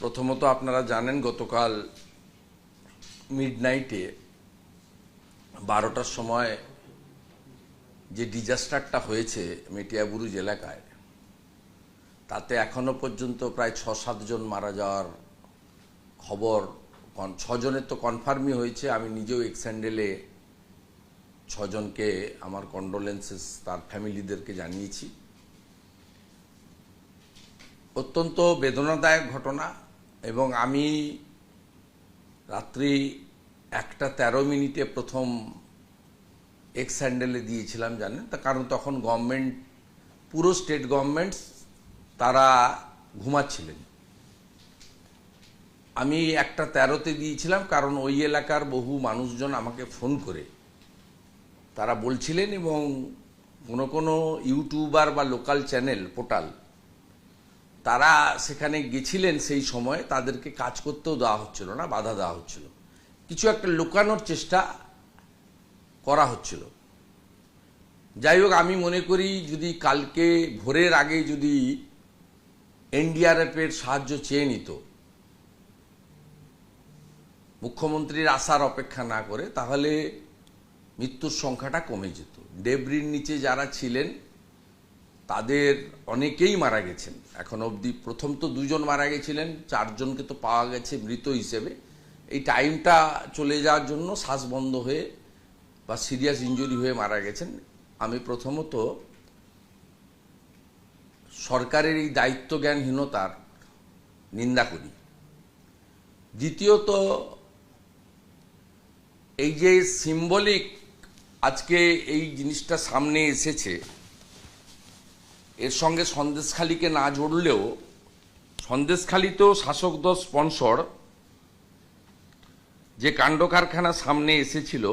প্রথমত আপনারা জানেন গতকাল মিড নাইটে বারোটার সময় যে ডিজাস্টারটা হয়েছে মেটিয়াবুরুজ এলাকায়, তাতে এখনও পর্যন্ত প্রায় ছ সাতজন মারা যাওয়ার খবর ছজনের তো কনফার্মই হয়েছে। আমি নিজেও এক্স্যান্ডেলে ছজনকে, আমার কন্ডোলেন্সেস তার ফ্যামিলিদেরকে জানিয়েছি। অত্যন্ত বেদনাদায়ক ঘটনা এবং আমি রাত্রি একটা তেরো মিনিটে প্রথম এক্স হ্যান্ডেলে দিয়েছিলাম, জানেন? তা কারণ তখন গভর্নমেন্ট, পুরো স্টেট গভর্নমেন্টস তারা ঘুমাচ্ছিলেন। আমি একটা তেরোতে দিয়েছিলাম কারণ ওই এলাকার বহু মানুষজন আমাকে ফোন করে। তারা বলছিলেন এবং কোনো কোনো ইউটিউবার বা লোকাল চ্যানেল, পোর্টাল তারা সেখানে গেছিলেন সেই সময়, তাদেরকে কাজ করতেও দেওয়া হচ্ছিল না, বাধা দেওয়া হচ্ছিল। কিছু একটা লুকানোর চেষ্টা করা হচ্ছিল। যাই হোক, আমি মনে করি যদি কালকে ভোরের আগে যদি এনডিআরএফের সাহায্য চেয়ে নিত, মুখ্যমন্ত্রীর আসার অপেক্ষা না করে, তাহলে মৃত্যুর সংখ্যাটা কমে যেত। ডেবরির নিচে যারা ছিলেন তাদের অনেকেই মারা গেছেন। এখন অবধি প্রথম তো দুজন মারা গেছিলেন, চারজনকে তো পাওয়া গেছে মৃত হিসেবে। এই টাইমটা চলে যাওয়ার জন্য শ্বাস বন্ধ হয়ে বা সিরিয়াস ইঞ্জুরি হয়ে মারা গেছেন। আমি প্রথমত সরকারের এই দায়িত্ব জ্ঞানহীনতার নিন্দা করি। দ্বিতীয়ত, এই যে সিম্বলিক আজকে এই জিনিসটা সামনে এসেছে এর সঙ্গে সন্দেশখালীকে না জড়লেও, সন্দেশখালীতেও শাসক দল স্পন্সর, যে কাণ্ড কারখানা সামনে এসেছিল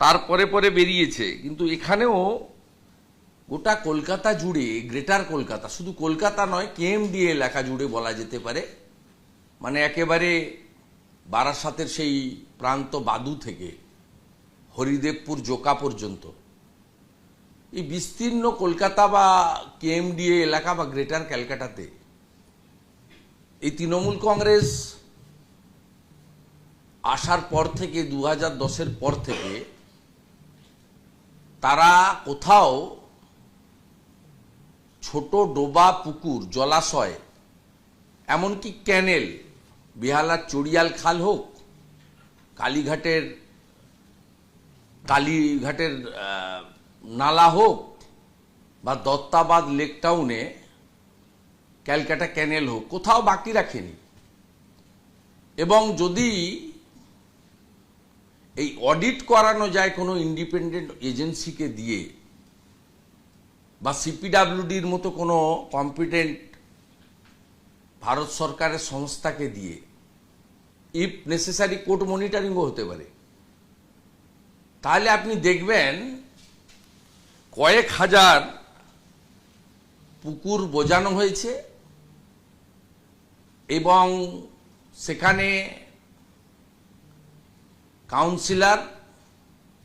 তারপরে পরে বেরিয়েছে। কিন্তু এখানেও গোটা কলকাতা জুড়ে, গ্রেটার কলকাতা, শুধু কলকাতা নয় কেএমডি এলাকা জুড়ে বলা যেতে পারে মানে একেবারে বারাসাতের সেই প্রান্ত বাদু থেকে, হরিদেবপুর জোকা পর্যন্ত। এই বিস্তীর্ণ কলকাতা বা কেএমডিএ এলাকা বা গ্রেটার ক্যালকাটাতে, এই তৃণমূল কংগ্রেস আসার পর থেকে দু হাজার পর থেকে, তারা কোথাও ছোট ডোবা পুকুর, জলাশয়, এমনকি ক্যানেল, বিহালার চড়িয়াল খাল হোক, কালীঘাটের কালীঘাটের নালা হোক বা দত্তাবাদ লেক টাউনে, ক্যালকাটা ক্যানেল হোক, কোথাও বাকি রাখেনি। এবং যদি এই অডিট করানো যায় কোনো ইন্ডিপেন্ডেন্ট এজেন্সিকে দিয়ে, বা সিপিডাব্লিউডির মতো কোনো কম্পিটেন্ট ভারত সরকারের সংস্থাকে দিয়ে, ইফ নেসেসারি কোর্ট মনিটরিংও হতে পারে। তাহলে আপনি দেখবেন কয়েক হাজার পুকুর বোজানো হয়েছে এবং সেখানে কাউন্সিলর,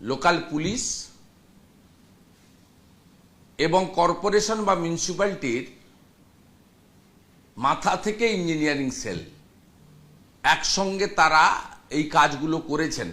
লোকাল পুলিশ এবং কর্পোরেশন বা মিউনিসিপ্যালিটির মাথা থেকে ইঞ্জিনিয়ারিং সেল। একসঙ্গে তারা এই কাজগুলো করেছেন।